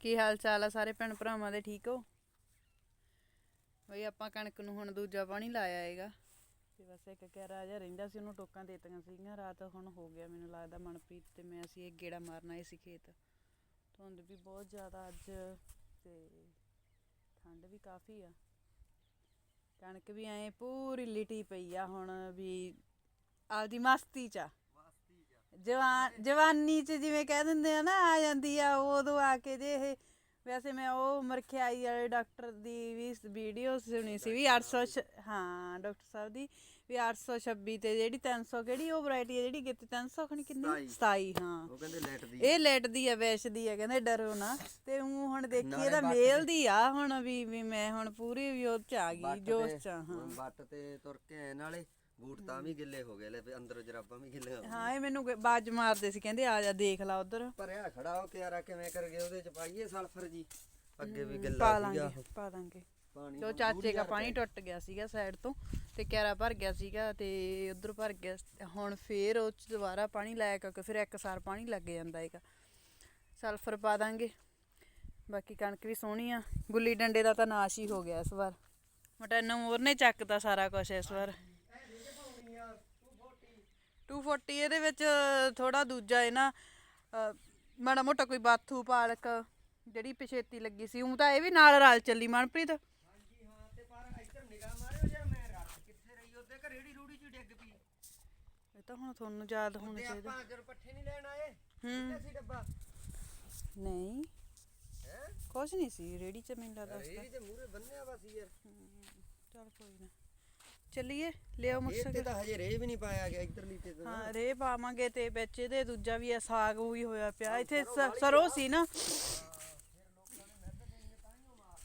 ਕੀ ਹਾਲ ਚਾਲ ਆ ਸਾਰੇ ਭੈਣ ਭਰਾਵਾਂ ਦੇ, ਠੀਕ ਹੋ? ਬਈ ਆਪਾਂ ਕਣਕ ਨੂੰ ਹੁਣ ਦੂਜਾ ਪਾਣੀ ਲਾਇਆ ਹੈਗਾ। ਤੇ ਬਸ ਇੱਕ ਕਹਿਰਾ ਜਿਹਾ ਰਹਿੰਦਾ ਸੀ, ਉਹਨੂੰ ਟੋਕਾਂ ਦੇਤੀਆਂ ਦਿੱਤੀਆਂ ਸੀਗੀਆਂ। ਰਾਤ ਹੁਣ ਹੋ ਗਿਆ ਮੈਨੂੰ ਲੱਗਦਾ ਮਨਪ੍ਰੀਤ ਤੇ ਮੈਂ ਅਸੀਂ ਇਹ ਗੇੜਾ ਮਾਰਨ ਆਏ ਸੀ ਖੇਤ। ਧੁੰਦ ਵੀ ਬਹੁਤ ਜ਼ਿਆਦਾ ਅੱਜ ਤੇ ਠੰਡ ਵੀ ਕਾਫੀ ਆ। ਕਣਕ ਵੀ ਐ ਪੂਰੀ ਲਿਟੀ ਪਈ ਆ ਹੁਣ ਵੀ ਆਪਦੀ ਮਸਤੀ ਚ ਆ। ਜਵਾਨ ਜਵਾਨੀ ਚ ਜਿਵੇਂ ਕਹਿ ਦਿੰਦੇ ਆ ਨਾ ਆ ਜਾਂਦੀ ਆ ਉਦੋਂ ਆ ਕੇ ਜੇ ਇਹ ਵੈਸੇ ਮੈਂ ਉਹ ਮਰਖਿਆਈ ਵਾਲੇ ਡਾਕਟਰ ਦੀ ਵੀ ਵੀਡੀਓ ਸੁਣੀ ਸੀ ਵੀ 800 ਛ- ਹਾਂ ਡਾਕਟਰ ਸਾਹਿਬ ਦੀ ਵੀ 826 ਤੇ ਜਿਹੜੀ 300 ਕਿਹੜੀ ਉਹ ਵੈਰਾਈਟੀ ਹੈ ਜਿਹੜੀ ਕਿਤੇ 300 ਖਣੀ ਕਿੰਨੀ? 27 ਹਾਂ। ਉਹ ਕਹਿੰਦੇ ਲੈਟ ਦੀ ਇਹ ਲੇਟਦੀ ਆ ਵੈਸ਼ਦੀ ਆ ਕਹਿੰਦੇ ਡਰੋ ਨਾ। ਤੇ ਉਹ ਹੁਣ ਦੇਖੀ ਇਹਦਾ ਬੱਟ ਮੇਲ ਦੀ ਆ ਹੁਣ ਵੀ ਵੀ ਮੈਂ ਹੁਣ ਪੂਰੀ ਵੀ ਉਹ ਚ ਆ ਗਈ ਜੋਸ਼ ਚ ਆ, ਹਾਂ। ਬੱਟ ਤੇ ਤੁਰ ਕੇ ਆਏ ਨਾਲੇ ਬੂਟ ਤਾਂ ਵੀ ਗਿੱਲੇ ਹੋ ਗਏ ਲੈ ਵੀ ਅੰਦਰੋਂ ਜਰਾਬਾਂ ਵੀ ਗਿੱਲੇ ਹੋ ਹਾਂ ਇਹ ਮੈਨੂੰ ਬਾਜ ਮਾਰਦੇ ਸੀ ਕਹਿੰਦੇ ਆ ਜਾ ਦੇਖ ਲਾ ਉਧਰ। ਭਰਿਆ ਖੜਾ ਹੋ ਕੇ ਯਾਰਾ ਕਿਵੇਂ ਕਰ ਗਏ ਉਹਦੇ ਚ ਪਾਈਏ ਸਲਫਰ ਜੀ? ਅੱਗੇ ਵੀ ਪਾ ਗਿੱਲਾ ਲਾਂਗੇ ਸੀਗਾ ਪਾ ਦਾਂਗੇ। ਪਾਣੀ ਉਹ ਚਾਚੇ ਦਾ ਪਾਣੀ ਟੁੱਟ ਗਿਆ ਸੀਗਾ ਸਾਈਡ ਤੋਂ ਤੇ ਕਿਆਰਾ ਭਰ ਗਿਆ ਸੀਗਾ ਤੇ ਉਧਰ ਭਰ ਗਿਆ। ਹੁਣ ਫੇਰ ਉਹ ਚ ਦੁਬਾਰਾ ਪਾਣੀ ਲਾਇਆ ਕਿਉਂਕਿ ਫਿਰ ਇੱਕ ਸਾਰ ਪਾਣੀ ਲੱਗ ਜਾਂਦਾ ਹੈਗਾ। ਸਲਫਰ ਪਾ ਦਾਂਗੇ। ਬਾਕੀ ਕਣਕ ਵੀ ਸੋਹਣੀ ਆ। ਗੁੱਲੀ ਡੰਡੇ ਦਾ ਤਾਂ ਨਾਸ਼ ਹੀ ਹੋ ਗਿਆ ਇਸ ਵਾਰ। ਮਟੈਨੋ ਮੋਰ ਨੇ ਚੱਕਤਾ ਸਾਰਾ ਕੁਝ ਇਸ ਵਾਰ। 240 ਇਹਦੇ ਵਿੱਚ ਥੋੜਾ ਦੂਜਾ ਹੈ ਨਾ ਮਾੜਾ ਮੋਟਾ ਕੋਈ ਬਾਥੂ ਪਾਲਕ ਜਿਹੜੀ ਪਿਛੇਤੀ ਲੱਗੀ ਸੀ ਉਹ ਤਾਂ ਇਹ ਵੀ ਨਾਲ ਰਲ ਚੱਲੀ ਮਨਪ੍ਰੀਤ। ਹਾਂਜੀ ਹਾਂ ਤੇ ਪਰ ਇੱਧਰ ਨਿਗਾਹ ਮਾਰਿਓ ਜੇ ਮੈਂ ਰੱਖ ਕਿੱਥੇ ਰਹੀ ਉਹਦੇ ਘਰ ਰੇੜੀ ਰੂੜੀ ਚ ਡਿੱਗ ਪਈ। ਇਹ ਤਾਂ ਹੁਣ ਤੁਹਾਨੂੰ ਯਾਦ ਹੋਣਾ ਤੇ ਚਾਹੀਦਾ। ਆਪਾਂ ਜਦੋਂ ਪੱਠੇ ਨਹੀਂ ਲੈਣ ਆਏ ਹੂੰ। ਕਿੱਥੇ ਸੀ ਡੱਬਾ? ਨਹੀਂ। ਹੈ? ਕੁਛ ਨਹੀਂ ਸੀ ਰੇੜੀ ਚ ਮੈਨੂੰ ਲੱਗਦਾ ਰੇੜੀ ਦੇ ਮੂਹਰੇ ਬੰਨਿਆ ਵਾ ਸੀ ਯਾਰ। ਚਲ ਕੋਈ ਨਾ। ਚੱਲੀਏ ਲਿਓ ਇਹ ਤੇ ਮੁੱਸੇ ਤਾਂ ਹਜੇ ਰੇ ਵੀ ਨਹੀਂ ਪਾਇਆ ਗਿਆ ਇੱਧਰਲੀ ਤੇ ਤਾਂ ਹਾਂ ਰੇ ਪਾਵਾਂਗੇ ਤੇ ਵਿੱਚ ਇਹਦੇ ਦੂਜਾ ਵੀ ਆ ਸਾਗ ਵੀ ਹੋਇਆ ਪਿਆ। ਇੱਥੇ ਸ- ਸਰੋਂ ਸੀ ਨਾ।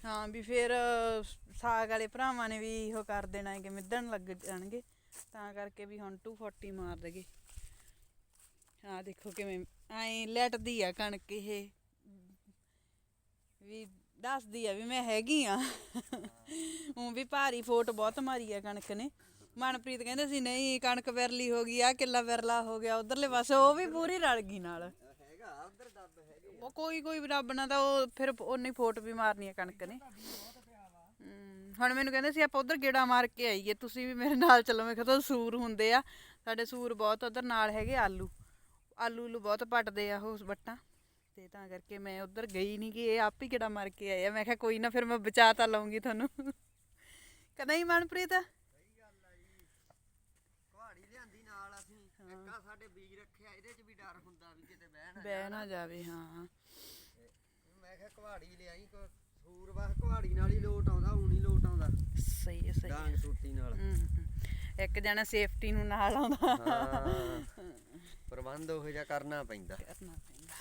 ਹਾਂ ਵੀ ਫਿਰ ਅ, ਸਾਗ ਵਾਲੇ ਭਰਾਵਾਂ ਨੇ ਵੀ ਉਹ ਕਰ ਦੇਣਾ ਹੈ ਕਿ ਮਿੱਧਣ ਲੱਗ ਜਾਣਗੇ। ਤਾਂ ਕਰਕੇ ਵੀ ਹੁਣ 240 ਮਾਰ ਦਗੇ। ਹਾਂ ਦੇਖੋ ਕਿਵੇਂ ਐਂ ਲੈਟਦੀ ਆ ਕਣਕ ਇਹ। ਵੀ ਦੱਸਦੀ ਆ ਵੀ ਮੈਂ ਹੈਗੀ ਆ। ਉਹ ਵੀ ਭਾਰੀ ਫੋਟ ਬਹੁਤ ਮਾਰੀ ਆ ਕਣਕ ਨੇ। ਮਨਪ੍ਰੀਤ ਕਹਿੰਦੇ ਸੀ ਨਹੀਂ ਕਣਕ ਵਿਰਲੀ ਹੋ ਗਈ ਆ ਕਿੱਲਾ ਵਿਰਲਾ ਹੋ ਗਿਆ ਉਧਰਲੇ ਪਾਸੇ ਉਹ ਵੀ ਪੂਰੀ ਰਲ ਗਈ ਨਾਲ। ਹੈਗਾ ਉਧਰ ਦੱਬ ਹੈਗੇ ਉਹ ਕੋਈ ਕੋਈ ਰੱਬ ਨਾਲ ਤਾਂ ਉਹ ਫਿਰ ਉਨੀ ਫੋਟ ਵੀ ਮਾਰਨੀ ਆ ਕਣਕ ਨੇ। ਹੁਣ ਮੈਨੂੰ ਕਹਿੰਦੇ ਸੀ ਆਪਾਂ ਉਧਰ ਗੇੜਾ ਮਾਰ ਕੇ ਆਈਏ ਤੁਸੀਂ ਵੀ ਮੇਰੇ ਨਾਲ ਚੱਲੋ। ਮੈਂ ਕਿਹਾ ਸੂਰ ਹੁੰਦੇ ਆ ਸਾਡੇ ਸੂਰ ਬਹੁਤ ਉਧਰ ਨਾਲ ਹੈਗੇ ਆਲੂ। ਆਲੂ ਲੂ ਬਹੁਤ ਪੱਟਦੇ ਆ ਉਹ ਵੱਟਾਂ। ਤੇ ਤਾਂ ਕਰਕੇ ਮੈਂ ਉਧਰ ਗਈ ਨਹੀਂ ਕਿ ਇਹ ਆਪ ਹੀ ਗੇੜਾ ਮਾਰ ਕੇ ਆਏ ਆ। ਮੈਂ ਕਿਹਾ ਕੋਈ ਨਾ ਫਿਰ ਮੈਂ ਬਚਾ ਤਾਂ ਲਵਾਂਗੀ ਤੁਹਾਨੂੰ। ਕਹਿੰਦਾ ਹੀ ਮਨਪ੍ਰੀਤ? ਕੁਹਾੜੀ ਲਿਆਂਦੀ ਨਾਲ ਅਸੀਂ। ਇੱਕ ਆ ਸਾਡੇ ਬੀਜ ਰੱਖਿਆ ਇਹਦੇ ਚ ਵੀ ਡਰ ਹੁੰਦਾ ਵੀ ਕਿਤੇ ਬਹਿ ਨਾ ਬਹਿ ਨਾ ਜਾਵੇ ਹਾਂ। ਮੈਂ ਕਿਹਾ ਕੁਹਾੜੀ ਲਿਆਈ ਕੋ ਸੂਰ ਵਾਹ ਕੁਹਾੜੀ ਨਾਲ ਹੀ ਲੋਟ ਆਉਂਦਾ ਹੁਣ ਹੀ ਲੋਟ ਆਉਂਦਾ। ਸਹੀ ਹੈ ਸਹੀ ਹੈ। ਡਾਂਗ ਟੂਟੀ ਨਾਲ। ਹਮ, ਹਮ। ਇੱਕ ਜਣਾ ਸੇਫਟੀ ਨੂੰ ਨਾਲ ਆਉਂਦਾ। ਪ੍ਰਬੰਧ ਉਹ ਜਿਹਾ ਕਰਨਾ ਪੈਂਦਾ। ਕਰਨਾ ਪੈਂਦਾ।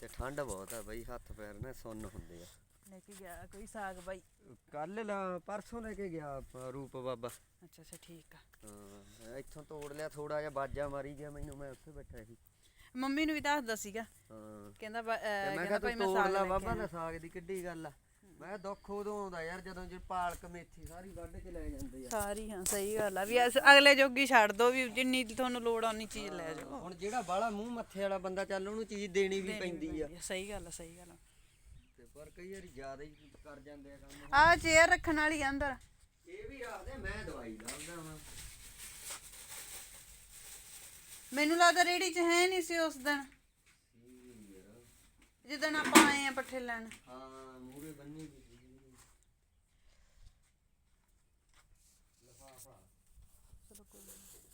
ਤੇ ਠੰਡ ਬਹੁਤ ਆ ਬਈ ਹੱਥ ਪੈਰ ਨੇ ਸੁੰਨ ਹੁੰਦੇ ਆ। ਲੈ ਕੇ ਗਿਆ ਕੋਈ ਸਾਗ ਬਾਈ? ਕੱਲ ਲਾ ਪਰਸੋਂ ਲੈ ਕੇ ਗਿਆ ਆਪਾਂ ਰੂਪ ਬਾਬਾ। ਅੱਛਾ ਅੱਛਾ ਠੀਕ ਆ। ਹਾਂ ਇੱਥੋਂ ਤੋੜ ਲਿਆ ਥੋੜਾ ਜਿਹਾ ਬਾਜਾ ਮਾਰੀ ਗਿਆ ਮੈਨੂੰ ਮੈਂ ਉੱਥੇ ਬੈਠਾ ਸੀ। ਮੰਮੀ ਨੂੰ ਵੀ ਦੱਸਦਾ ਸੀਗਾ। ਹਾਂ। ਕਹਿੰਦਾ ਬਾ- ਅਹ ਤੇ ਮੈਂ ਕਹਿੰਦਾ ਕਿਹਾ ਭਾਈ ਤੂੰ ਮੈਂ ਤੋੜ ਸਾਗ ਲਾ ਲੈ ਬਾਬਾ ਆਇਆ। ਦਾ ਸਾਗ ਦੀ ਕਿੱਡੀ ਗੱਲ ਆ। ਮੈਂ ਦੁੱਖ ਉਦੋਂ ਆਉਂਦਾ ਯਾਰ ਜਦੋਂ ਜੇ ਪਾਲਕ ਮੇਥੀ ਸਾਰੀ ਵੱਢ ਕੇ ਲੈ ਜਾਂਦੇ ਆ। ਸਾਰੀ ਹਾਂ ਸਹੀ ਗੱਲ ਆ। ਵੀ ਅਸ- ਅਗਲੇ ਜੋਗੀ ਛੱਡ ਦੋ ਵੀ ਜਿੰਨੀ ਤੁਹਾਨੂੰ ਲੋੜ ਆ ਉਨੀ ਚੀਜ਼ ਲੈ ਜਾਓ। ਹੁਣ ਜਿਹੜਾ ਬਾਲਾ ਮੂੰਹ ਮੱਥੇ ਵਾਲਾ ਬੰਦਾ ਚੱਲ ਉਹਨੂੰ ਚੀਜ਼ ਦੇਣੀ ਵੀ ਪੈਂਦੀ ਆ। ਸਹੀ ਗੱਲ ਆ ਸਹੀ ਗੱਲ ਆ। ਤੇ ਪਰ ਕਈ ਵਾਰੀ ਜ਼ਿਆਦਾ ਹੀ ਕਰ ਜਾਂਦੇ ਆ ਕੰਮ। ਆ ਚੇਅਰ ਰੱਖਣ ਵਾਲੀ ਆ ਅੰਦਰ। ਇਹ ਵੀ ਰੱਖਦੇ ਮੈਂ ਦਵਾਈ ਲਾਉਂਦਾ ਵਾਂ। ਮੈਨੂੰ ਲੱਗਦਾ ਰੇੜੀ 'ਚ ਹੈ ਨਹੀਂ ਸੀ ਉਸ ਦਿਨ। ਜਿੱਦਣ ਆਪਾਂ ਆਏ ਆ ਪੱਠੇ ਲੈਣ। ਹਾਂ ਮੂਰੇ ਬੰਨੀ ਵੀ ਸੀ। ਚਲੋ ਕੋਈ ਨੀ।